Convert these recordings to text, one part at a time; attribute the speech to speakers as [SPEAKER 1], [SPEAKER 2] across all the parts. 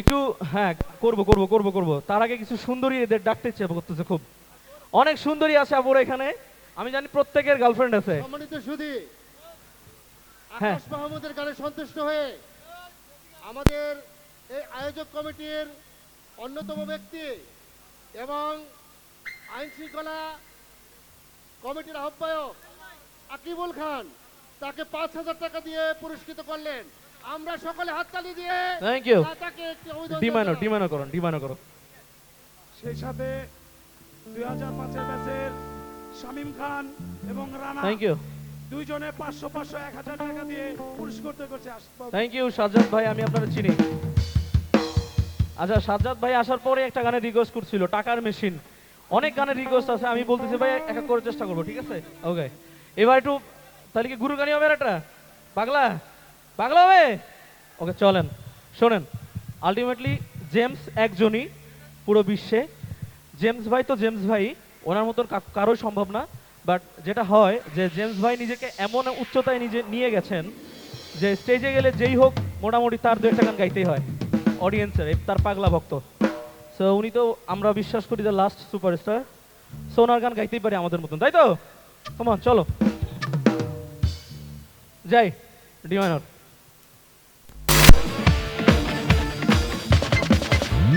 [SPEAKER 1] একটু হ্যাঁ করব করব করব করব। তার আগে কিছু সুন্দরী এদের ডাকতে ইচ্ছে করতেছে খুব। অনেক সুন্দরী আছে আপুর এখানে। আমি জানি প্রত্যেকের গার্লফ্রেন্ড আছে।
[SPEAKER 2] সম্মানিত সুধী
[SPEAKER 1] হ্যাঁ।
[SPEAKER 2] আকাশ মাহমুদের গানে সন্তুষ্ট হয়ে আমাদের এই আয়োজক কমিটির অন্যতম ব্যক্তি এবং আইন শৃঙ্খলা কমিটির আহ্বায়ক আকিবুল খান তাকে পাঁচ হাজার টাকা দিয়ে পুরস্কৃত করলেন। আমরা সকলে হাততালি দিয়ে
[SPEAKER 1] থ্যাংক ইউ
[SPEAKER 2] তাকে একটি অভিনন্দন
[SPEAKER 1] ডিমানো ডিমানো করুন ডিমানো করো
[SPEAKER 3] সেই সাথে দুই হাজার পাঁচের ব্যাচের শামিম খান এবং রানা
[SPEAKER 1] থ্যাংক ইউ
[SPEAKER 3] দুইজনে পাঁচশো পাঁচশো এক হাজার টাকা দিয়ে পুরস্কৃত করছে
[SPEAKER 1] থ্যাংক ইউ সাজ্জাদ ভাই আমি আপনারা চিনি। আচ্ছা সাজ্জাদ ভাই আসার পরে একটা গানের রিকোয়েস্ট করছিল টাকার মেশিন। অনেক গানের রিকোয়েস্ট আছে আমি বলতেছি ভাই এক এক করে চেষ্টা করব ঠিক আছে? ওকে এবার একটু তাহলে কি গুরু গানি হবে একটা? পাগলা? পাগলা হবে? ওকে, চলেন, শোনেন আলটিমেটলি জেমস একজনই পুরো বিশ্বে। জেমস ভাই তো জেমস ভাই, ওনার মতন কারোই সম্ভব না। বাট যেটা হয় যে জেমস ভাই নিজেকে এমন উচ্চতায় নিজে নিয়ে গেছেন যে স্টেজে গেলে যেই হোক, মোটামুটি তার দু একটা গান গাইতেই হয়। অডিয়েন্সের তার পাগলা ভক্ত। সো উনি তো আমরা বিশ্বাস করি দ্য লাস্ট সুপারস্টার সো ওনার গান গাইতেই পারি আমাদের মতন, তাই তো? কমান চলো। যাই, ডিমাইনর।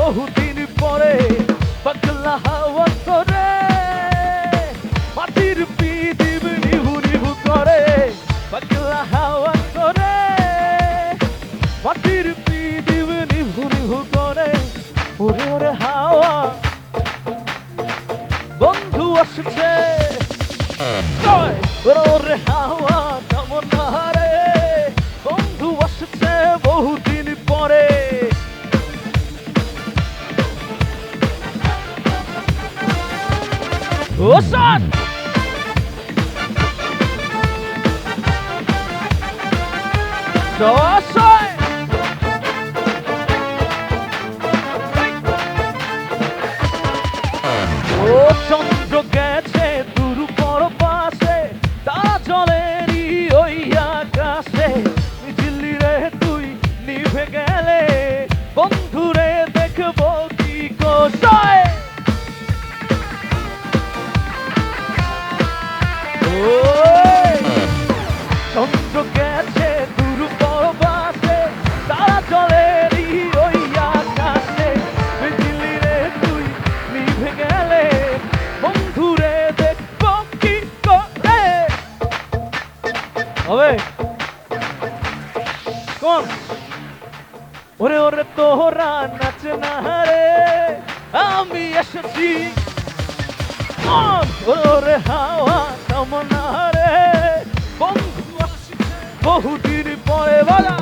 [SPEAKER 1] বহুদিন পরে পাগলা হাওয়া করে মাটির পিদিব নিভু নিভু করে পাগলা হাওয়া করে মাটির পিদিব নিভু নিভু করে বন্ধু আসছে! ওরে ওরে ও সান কোন ওরে ওরে তোরা নাচ না রে, আমি এসেছি। ওরে হাওয়া কামনা রে। বন্ধু বহুদিন পরে বাজা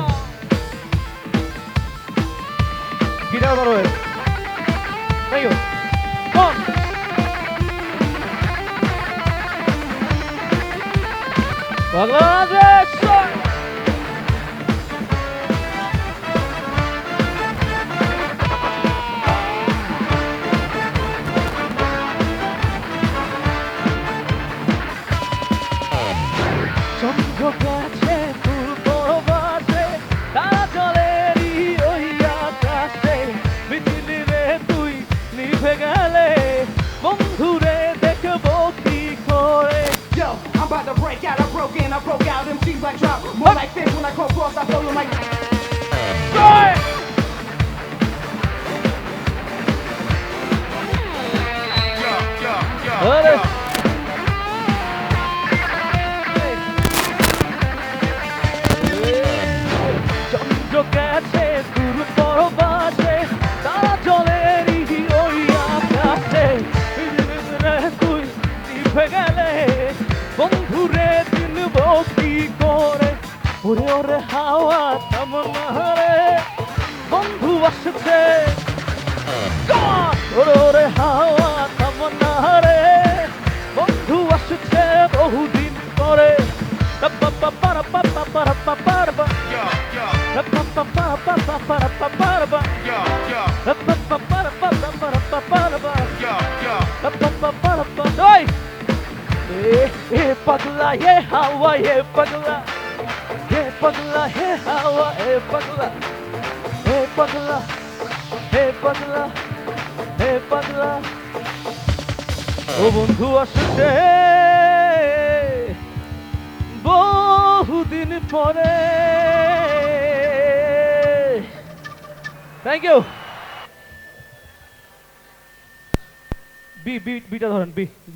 [SPEAKER 1] গিটার বড় হয়ে কম। Bangladesh
[SPEAKER 4] about to break out. I broke in, I broke out. Them cheese like drop. More like fish when I call cross, I throw them like.
[SPEAKER 1] Go Olha ওরে ওরে হাওয়া তেমন হারে বন্ধু আসছে। ওরে ওরে হাওয়া তেমন হারে বন্ধু আসছে বহুদিন পরে। Hey, hey, pagla, yeah, how are? पगला ये पगला ये हवा ए पगला ए पगला ए पगला ए पगला ও বন্ধু আসছে বহুদিন পরে থ্যাংক ইউ বি বি বিটা ধরেন বি বি